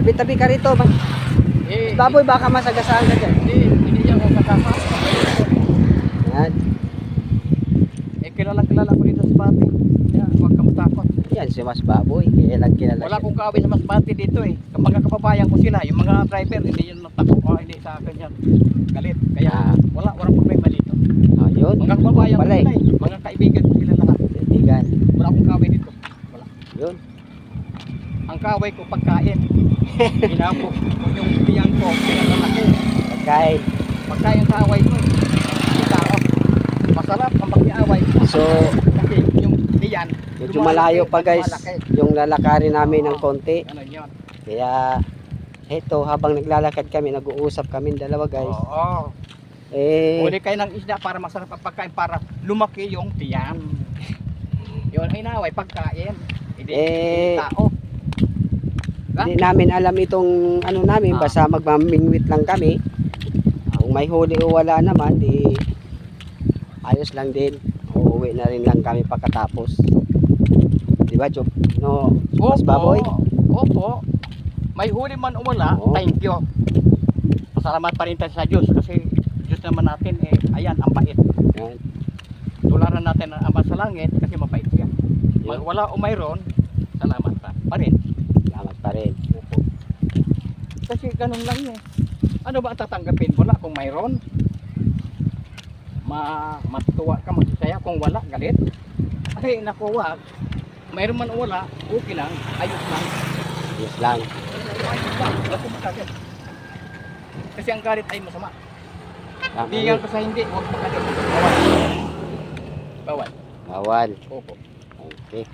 Tabi-tabi ka rito. Ma- Eh, Baboy, baka masagasaan ka dyan. Hindi, hindi niya ako kasama. Yan. Eh, kilala-kilala ko dito sa Pati. Kaya, huwag ka matakot. Yan si Mas Baboy. Kaya kilala Wala akong kaaway sa Masbate dito eh. Kapag kababayan ko sila, yung mga driver, hindi yun natakot. Oh, hindi sa akin yan. Galit. Kaya, Ah. wala, walang problema dito. Ayun. Mga kababayan ko sila eh. eh. Mga kaibigan ko sila lahat. Kaibigan. Wala akong kaaway dito. Wala. Yun. Ang kaaway ko pagkain. Ginapok ko yung tiyan ko. Pinalalaki. Pagkain. Pagkain sa away ko. Tao. Masarap ang pag-iaway. So, Kasi yung tiyan. medyo malayo pa guys. Yung lalakarin namin ng konti. Ano yun? Kaya, heto, habang naglalakad kami, nag-uusap kami dalawa guys. Oo. Eh, Huli kayo ng isda para masarap ang pagkain para lumaki yung tiyan. Yun ay naway pagkain. Hindi, Eh, tao. Hindi namin alam itong ano namin, Ah. basta magmamingwit lang kami. Kung may huli o wala naman, di ayos lang din. Uuwi na rin lang kami pagkatapos. Di ba, Chop? No, Mas Baboy? Opo. May huli man o wala, Oo. thank you. Pasalamat pa rin tayo sa Diyos kasi Diyos naman natin eh, ayan, ang bait. Yan. Tularan natin ang ama sa langit kasi mabait siya. Wal- Wala o mayroon, salamat pa. Pa rin. Pa rin. Kasi ganun lang eh. Ano ba ang tatanggapin mo na kung mayroon? Ma matutuwa ka, magsasaya. Kung wala, galit. Ay, naku, wag. Mayroon man wala, okay lang, ayos lang. Ayos lang. Ayos lang, wag kang magalit. Kasi ang galit ay masama. Bigyan yun. ko sa hindi, huwag magalit. Bawal. Bawal. Bawal. Opo. Okay.